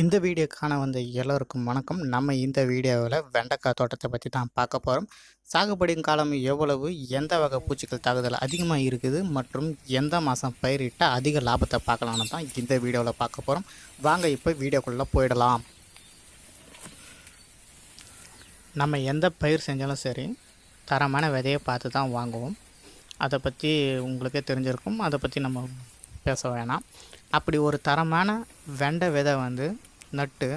இந்த வீடியோ காண வந்த எல்லோருக்கும் வணக்கம். நம்ம இந்த வீடியோவில் வெண்டைக்காய் தோட்டத்தை பற்றி தான் பார்க்க போகிறோம் சாகுபடியும் காலம் எவ்வளவு எந்த வகை பூச்சிகள் தாக்குதல் அதிகமாக இருக்குது மற்றும் எந்த மாதம் பயிரிட்டால் அதிக லாபத்தை பார்க்கலான்னு தான் இந்த வீடியோவில் பார்க்க போகிறோம் வாங்க இப்போ வீடியோக்குள்ளே போயிடலாம். நம்ம எந்த பயிர் செஞ்சாலும் சரி தரமான விதையை பார்த்து தான் வாங்குவோம். அதை பற்றி உங்களுக்கே தெரிஞ்சிருக்கும். அதை பற்றி நம்ம பேச வேணாம். அப்படி ஒரு தரமான வெண்டை விதை வந்து நட்டு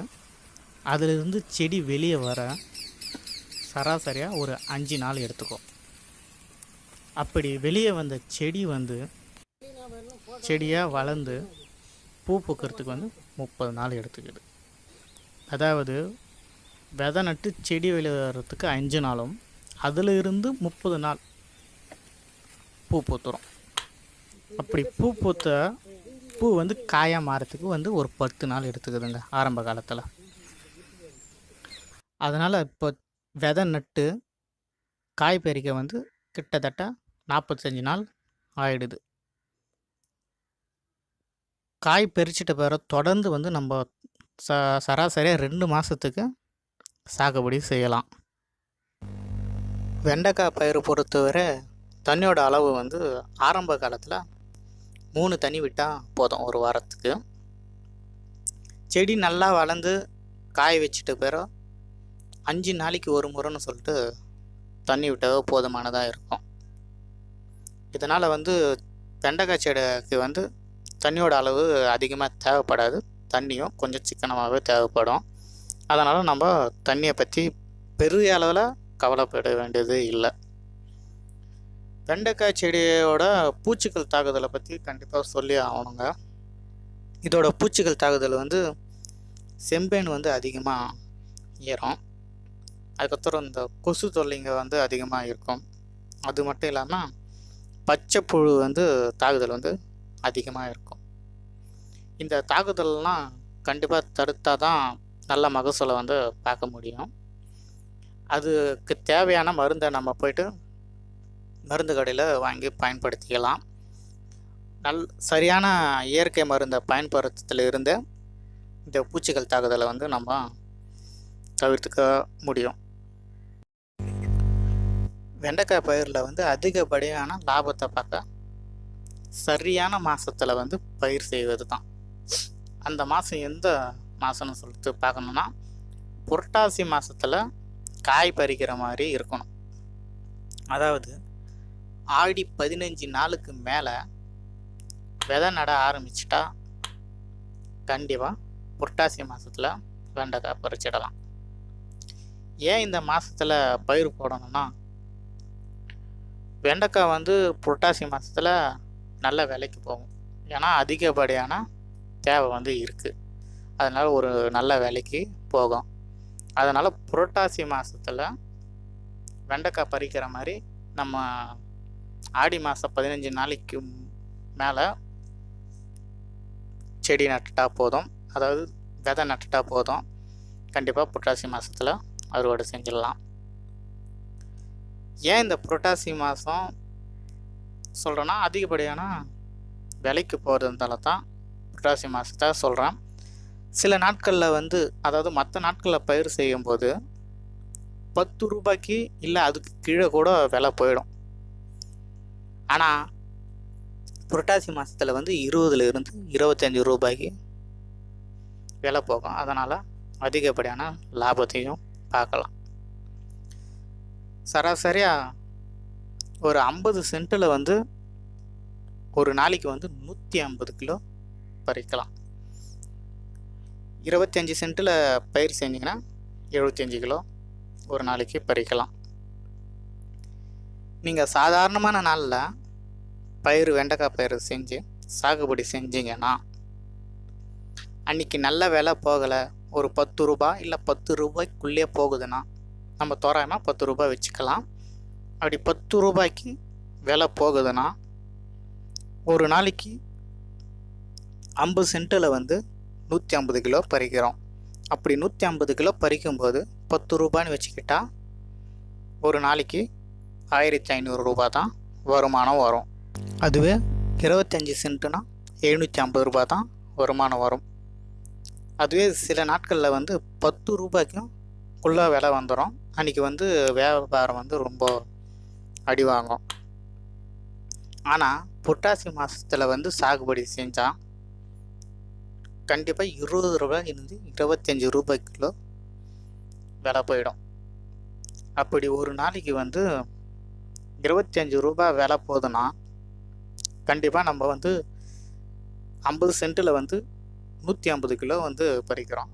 அதிலிருந்து செடி வெளியே வர சராசரியாக ஒரு அஞ்சு நாள் எடுத்துக்கும். அப்படி வெளியே வந்த செடி வந்து செடியாக வளர்ந்து பூ பூக்கிறதுக்கு வந்து முப்பது நாள் எடுத்துக்குது. அதாவது விதை நட்டு செடி வெளியே வர்றதுக்கு அஞ்சு நாளும் அதில் இருந்து முப்பது நாள் பூ பூத்துறோம் அப்படி பூ பூத்த பூ வந்து காயாக மாறத்துக்கு வந்து ஒரு பத்து நாள் எடுத்துக்குதுங்க ஆரம்ப காலத்தில். அதனால் இப்போ விதை நட்டு காய் பறிக்க வந்து கிட்டத்தட்ட நாற்பத்தஞ்சு நாள் ஆயிடுது. காய் பறிச்சிட்ட பிறகு தொடர்ந்து வந்து நம்ம ச சராசரியாக ரெண்டு மாதத்துக்கு சாகுபடி செய்யலாம். வெண்டைக்காய் பயிர் பொறுத்தவரை தண்ணியோட அளவு வந்து ஆரம்ப காலத்தில் மூணு தண்ணி விட்டால் போதும் ஒரு வாரத்துக்கு. செடி நல்லா வளர்ந்து காய வச்சுட்டு பிறகு அஞ்சு நாளைக்கு ஒரு முறைன்னு சொல்லிட்டு தண்ணி விட்டாவே போதுமானதாக இருக்கும். இதனால் வந்து வெண்டைக்காய் செடிக்கு வந்து தண்ணியோட அளவு அதிகமாக தேவைப்படாது. தண்ணியும் கொஞ்சம் சிக்கனமாகவே தேவைப்படும். அதனால் நம்ம தண்ணியை பற்றி பெரிய அளவில் கவலைப்பட வேண்டியது இல்லை. வெண்டைக்காய் செடியோட பூச்சிகள் தாக்குதலை பற்றி கண்டிப்பாக சொல்லி ஆகணுங்க. இதோட பூச்சிகள் தாக்குதல் வந்து செம்பேன் வந்து அதிகமாக ஏறும். அதுக்கப்புறம் இந்த கொசு தொல்லைங்க வந்து அதிகமாக இருக்கும். அது மட்டும் இல்லாமல் பச்சை புழு வந்து தாக்குதல் வந்து அதிகமாக இருக்கும். இந்த தாக்குதல்லாம் கண்டிப்பாக தடுத்தால் தான் நல்ல மகசூலை வந்து பார்க்க முடியும். அதுக்கு தேவையான மருந்தை நம்ம போய்ட்டு மருந்து கடையில் வாங்கி பயன்படுத்திக்கலாம். நல் சரியான இயற்கை மருந்தை பயன்படுத்துறதுல இருந்து இந்த பூச்சிகள் தாக்குதலை வந்து நம்ம தவிர்த்துக்க முடியும். வெண்டைக்காய் பயிரில் வந்து அதிகப்படியான லாபத்தை பார்க்க சரியான மாதத்தில் வந்து பயிர் செய்வது தான் அந்த மாதம் எந்த மாதம்னு சொல்லிட்டு பார்க்கணுன்னா புரட்டாசி மாதத்தில் காய் பறிக்கிற மாதிரி இருக்கணும். அதாவது ஆடி பதினஞ்சு நாளுக்கு மேலே விதை நட ஆரம்பிச்சிட்டா கண்டிப்பாக புரட்டாசி மாதத்தில் வெண்டைக்காய் பறிச்சிடலாம். ஏன் இந்த மாதத்தில் பயிர் போடணும்னா வெண்டைக்காய் வந்து புரட்டாசி மாதத்தில் நல்ல விலைக்கு போகும். ஏன்னா அதிகப்படியான தேவை வந்து இருக்குது அதனால் ஒரு நல்ல விலைக்கு போகும். அதனால் புரட்டாசி மாதத்தில் வெண்டைக்காய் பறிக்கிற மாதிரி நம்ம ஆடி மாதம் பதினஞ்சு நாளைக்கு மேலே செடி நட்டுட்டா போதும். அதாவது விதை நட்டுட்டா போதும். கண்டிப்பாக புரட்டாசி மாதத்தில் அறுவடை செஞ்சிடலாம். ஏன் இந்த புரட்டாசி மாதம் சொல்கிறேன்னா அதிகப்படியான விலைக்கு போகிறதுனால தான் புரட்டாசி மாதத்தை சொல்கிறேன் சில நாட்களில் வந்து அதாவது மற்ற நாட்களில் பயிர் செய்யும்போது பத்து ரூபாய்க்கு இல்லை அதுக்கு கீழே கூட விலை போயிடும். ஆனால் புரட்டாசி மாதத்தில் வந்து இருபதுலேருந்து இருபத்தஞ்சி ரூபாய்க்கு விலை போகும். அதனால் அதிகப்படியான லாபத்தையும் பார்க்கலாம். சராசரியாக ஒரு ஐம்பது சென்ட்டில் வந்து ஒரு நாளைக்கு வந்து நூற்றி ஐம்பது கிலோ பறிக்கலாம். இருபத்தஞ்சி சென்ட்டில் பயிர் செஞ்சிங்கன்னா எழுபத்தஞ்சி கிலோ ஒரு நாளைக்கு பறிக்கலாம். நீங்கள் சாதாரணமான நாளில் பயிர் வெண்டைக்காய் பயிர் செஞ்சு சாகுபடி செஞ்சீங்கன்னா அன்றைக்கி நல்ல வேலை போகலை. ஒரு பத்து ரூபா இல்லை பத்து ரூபாய்க்குள்ளேயே போகுதுன்னா நம்ம தோராயமாக பத்து ரூபாய் வச்சுக்கலாம். அப்படி பத்து ரூபாய்க்கு விலை போகுதுன்னா ஒரு நாளைக்கு ஐம்பது சென்ட்டில் வந்து நூற்றி ஐம்பது கிலோ பறிக்கிறோம். அப்படி நூற்றி ஐம்பது கிலோ பறிக்கும்போது பத்து ரூபான்னு வச்சுக்கிட்டா ஒரு நாளைக்கு ஆயிரத்தி ஐநூறு ரூபா தான் வருமானம் வரும். அதுவே இருபத்தஞ்சி சென்ட்டுனா எழுநூற்றி ஐம்பது ரூபா தான் வருமானம் வரும். அதுவே சில நாட்களில் வந்து பத்து ரூபாய்க்கும் ஃபுல்லாக விலை வந்துடும் அன்றைக்கி வந்து வியாபாரம் வந்து ரொம்ப அடி வாங்கும் ஆனால் புட்டாசி மாதத்தில் வந்து சாகுபடி செஞ்சால் கண்டிப்பாக இருபது ரூபாய் இருந்து இருபத்தஞ்சி ரூபாய் கிலோ விலை போயிடும். அப்படி ஒரு நாளைக்கு வந்து இருபத்தஞ்சி ரூபாய் விலை போகுதுன்னா கண்டிப்பாக நம்ம வந்து ஐம்பது சென்ட்டில் வந்து நூற்றி ஐம்பது கிலோ வந்து பறிக்கிறோம்.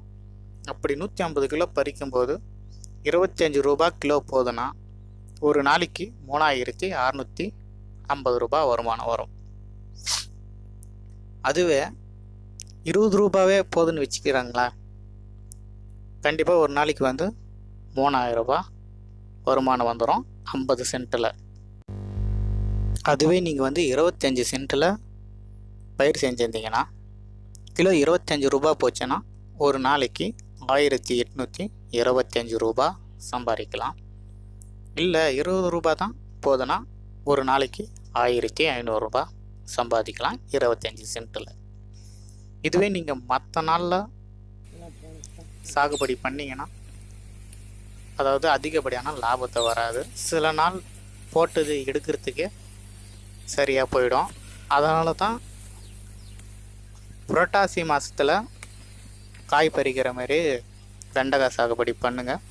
அப்படி நூற்றி ஐம்பது கிலோ பறிக்கும்போது இருபத்தஞ்சி ரூபா கிலோ போகுதுன்னா ஒரு நாளைக்கு மூணாயிரத்தி அறநூற்றி ஐம்பது ரூபாய் வருமானம் வரும். அதுவே இருபது ரூபாவே போதுன்னு வச்சுக்கிறாங்களா? கண்டிப்பாக ஒரு நாளைக்கு வந்து மூணாயிரம் ரூபாய் வருமானம் வந்துடும் ஐம்பது சென்ட்டில் அதுவே நீங்கள் வந்து இருபத்தஞ்சி சென்ட்டில் பயிர் செஞ்சுருந்தீங்கன்னா கிலோ இருபத்தஞ்சி ரூபா போச்சுன்னா ஒரு நாளைக்கு ஆயிரத்தி எட்நூற்றி இருபத்தஞ்சி ரூபா சம்பாதிக்கலாம். இல்லை இருபது ரூபா தான் போதுன்னா ஒரு நாளைக்கு ஆயிரத்தி ஐநூறுரூபா சம்பாதிக்கலாம் இருபத்தஞ்சி சென்ட்டில் இதுவே நீங்கள் மற்ற நாளில் சாகுபடி பண்ணிங்கன்னா அதாவது அதிகப்படியான லாபத்தை வராது. சில நாள் போட்டது எடுக்கிறதுக்கே சரியாக போயிடும். அதனால தான் புரட்டாசி மாதத்தில் காய் பறிக்கிற மாதிரி வெண்டைக்காய் சாகுபடி பண்ணுங்கள்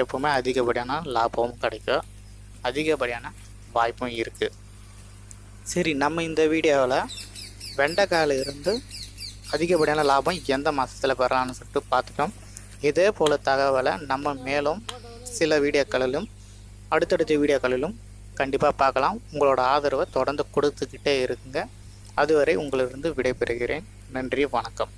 எப்போவுமே அதிகப்படியான லாபமும் கிடைக்கும் அதிகப்படியான வாய்ப்பும் இருக்குது சரி நம்ம இந்த வீடியோவில் வெண்டைக்காயில் இருந்து அதிகப்படியான லாபம் எந்த மாதத்தில் பெறலாம்னு சொல்லிட்டு பார்த்துட்டோம். இதே போல் தகவலை நம்ம மேலும் சில வீடியோக்களிலும் அடுத்தடுத்த வீடியோக்களிலும் கண்டிப்பாக பார்க்கலாம். உங்களோட ஆதரவை தொடர்ந்து கொடுத்துக்கிட்டே இருக்குங்க அதுவரை உங்களிருந்து விடைபெறுகிறேன். நன்றி வணக்கம்.